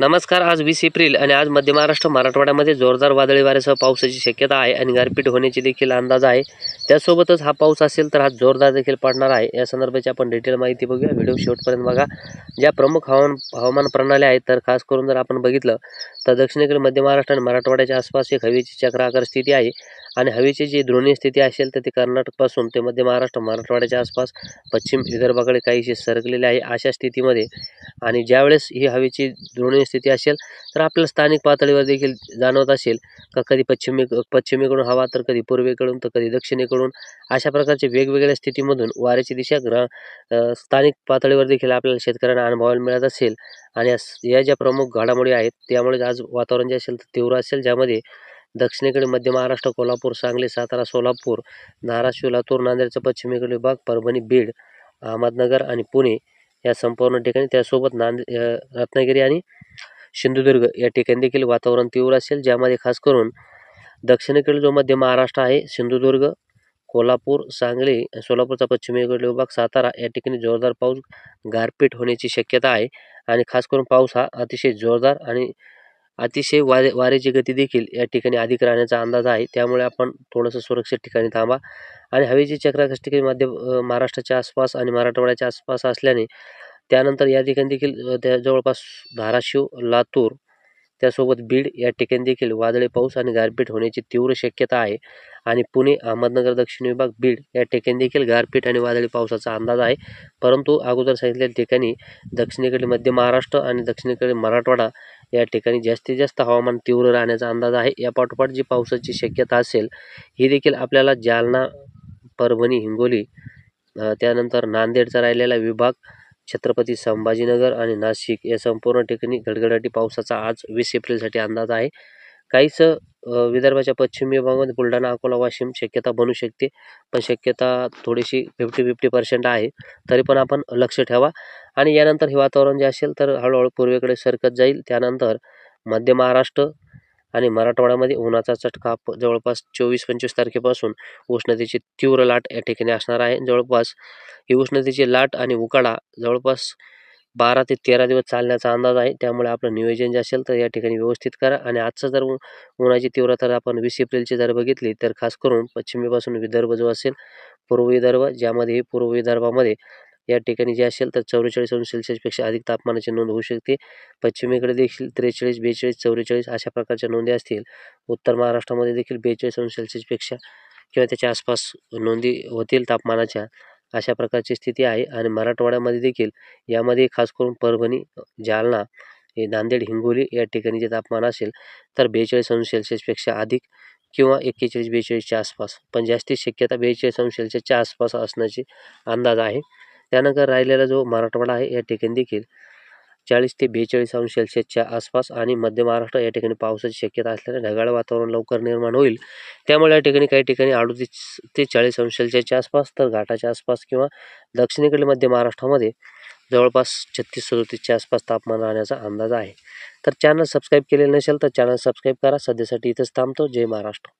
नमस्कार आज वीस एप्रिल आणि आज मध्य महाराष्ट्र मराठवाड्यामध्ये जोरदार वादळी वाऱ्यासह पावसाची शक्यता आहे आणि गारपीट होण्याची देखील अंदाज आहे. त्यासोबतच हा पाऊस असेल तर हा जोरदार देखील पडणार आहे. या संदर्भाची आपण डिटेल माहिती बघूया. व्हिडिओ शेवटपर्यंत बघा. ज्या प्रमुख हवामान हवामान प्रणाल्या आहेत तर खास करून जर आपण बघितलं तर दक्षिणेकडे मध्य महाराष्ट्र आणि मराठवाड्याच्या आसपास एक हवेची चक्राकार स्थिती आहे. आणि हवेची जी द्रोणी स्थिती असेल तर ती कर्नाटकपासून ते मध्य महाराष्ट्र मराठवाड्याच्या आसपास पश्चिम विदर्भाकडे काहीशी सरकलेली आहे अशा स्थितीमध्ये. आणि ज्यावेळेस ही हवेची द्रोणी स्थिती असेल तर आपल्याला स्थानिक पातळीवर देखील जाणवत असेल का कधी पश्चिमे पश्चिमेकडून हवा तर कधी पूर्वेकडून तर कधी दक्षिणेकडून. अशा प्रकारचे वेगवेगळ्या स्थितीमधून वाऱ्याची दिशा ग्र स्थानिक पातळीवर देखील आपल्याला शेतकऱ्यांना अनुभवायला मिळत असेल. आणि या ज्या प्रमुख घडामोडी आहेत त्यामुळे आज वातावरण जे असेल तर तीव्र असेल ज्यामध्ये दक्षिणेकडे मध्य महाराष्ट्र कोल्हापूर सांगली सातारा सोलापूर धाराशिव लातूर नांदेडचा पश्चिमेकडील विभाग परभणी बीड अहमदनगर आणि पुणे या संपूर्ण ठिकाणी. त्यासोबत नांद रत्नागिरी आणि सिंधुदुर्ग या ठिकाणी देखील वातावरण तीव्र असेल ज्यामध्ये खास करून दक्षिणेकडील जो मध्य महाराष्ट्र आहे सिंधुदुर्ग कोल्हापूर सांगली सोलापूरचा पश्चिमेकडील विभाग सातारा या ठिकाणी जोरदार पाऊस गारपीट होण्याची शक्यता आहे. आणि खास करून पाऊस हा अतिशय जोरदार आणि अतिशय वारे वाऱ्याची गती देखील या ठिकाणी अधिक राहण्याचा अंदाज आहे. त्यामुळे आपण थोडंसं सुरक्षित ठिकाणी थांबा. आणि हवेची चक्राकार ठिकाणी मध्य महाराष्ट्राच्या आसपास आणि मराठवाड्याच्या आसपास असल्याने त्यानंतर या ठिकाणी देखील त्या जवळपास धाराशिव लातूर त्यासोबत बीड या ठिकाणी देखील वादळी पाऊस आणि गारपीट होण्याची तीव्र शक्यता आहे. आणि पुणे अहमदनगर दक्षिण विभाग बीड या ठिकाणी देखील गारपीट आणि वादळी पावसाचा अंदाज आहे. परंतु अगोदर सांगितलेल्या ठिकाणी दक्षिणेकडील मध्य महाराष्ट्र आणि दक्षिणेकडील मराठवाडा या ठिकाणी जास्तीत जास्त हवामान तीव्र राहण्याचा अंदाज आहे. या पाठोपाठ जी पावसाची शक्यता असेल ही देखील आपल्याला जालना परभणी हिंगोली त्यानंतर नांदेडचा राहिलेला विभाग छत्रपती संभाजीनगर आणि नाशिक या संपूर्ण ठिकाणी गडगडाटी पावसाचा आज वीस एप्रिलसाठी अंदाज आहे. काहीच विदर्भाच्या पश्चिम विभागामध्ये बुलढाणा अकोला वाशिम शक्यता बनू शकते पण शक्यता थोडीशी फिफ्टी फिफ्टी पर्सेंट आहे. तरी पण आपण लक्ष ठेवा. आणि यानंतर हे वातावरण जे असेल तर हळूहळू पूर्वेकडे सरकत जाईल. त्यानंतर मध्य महाराष्ट्र आणि मराठवाड्यामध्ये उन्हाचा चटका जवळपास चोवीस पंचवीस तारखेपासून उष्णतेची तीव्र लाट या ठिकाणी असणार आहे. जवळपास ही उष्णतेची लाट आणि उकाडा जवळपास बारा ते तेरा दिवस चालण्याचा अंदाज आहे. त्यामुळे आपलं नियोजन जे असेल तर या ठिकाणी व्यवस्थित करा. आणि आजचं जर उन्हाची तीव्रता आपण वीस एप्रिलची जर बघितली तर खास करून पश्चिमेपासून विदर्भ जो असेल पूर्व विदर्भ ज्यामध्ये पूर्व विदर्भामध्ये या ठिकाणी जे असेल तर चौवेचाळीस अंश सेल्सिअसपेक्षा अधिक तापमानाची नोंद होऊ शकते. पश्चिमेकडे देखील त्रेचाळीस बेचाळीस चौवेचाळीस अशा प्रकारच्या नोंदी असतील. उत्तर महाराष्ट्रामध्ये देखील बेचाळीस अंश सेल्सिअसपेक्षा किंवा त्याच्या आसपास नोंदी होतील तापमानाच्या अशा प्रकारची स्थिती आहे. आणि मराठवाड्यामध्ये देखील यामध्ये खास करून परभणी जालना हे नांदेड हिंगोली या ठिकाणी जे तापमान असेल तर बेचाळीस अंश सेल्सिअसपेक्षा अधिक किंवा एक्केचाळीस बेचाळीसच्या आसपास. पण जास्तीत शक्यता बेचाळीस अंश सेल्सिअसच्या आसपास असण्याची अंदाज आहे. त्यानंतर राहिलेला जो मराठवाडा आहे या ठिकाणी देखील चाळीस ते बेचाळीस अंश सेल्सिअसच्या आसपास आणि मध्य महाराष्ट्र या ठिकाणी पावसाची शक्यता असल्याने ढगाळ वातावरण लवकर निर्माण होईल. त्यामुळे या ठिकाणी काही ठिकाणी अडतीस ते चाळीस अंश सेल्सिअसच्या आसपास तर घाटाच्या आसपास किंवा दक्षिणेकडील मध्य महाराष्ट्रामध्ये जवळपास छत्तीस सदोतीसच्या आसपास तापमान राहण्याचा अंदाज आहे. तर चॅनल सबस्क्राईब केलेलं नसेल तर चॅनल सबस्क्राईब करा. सध्यासाठी इथंच थांबतो. जय महाराष्ट्र.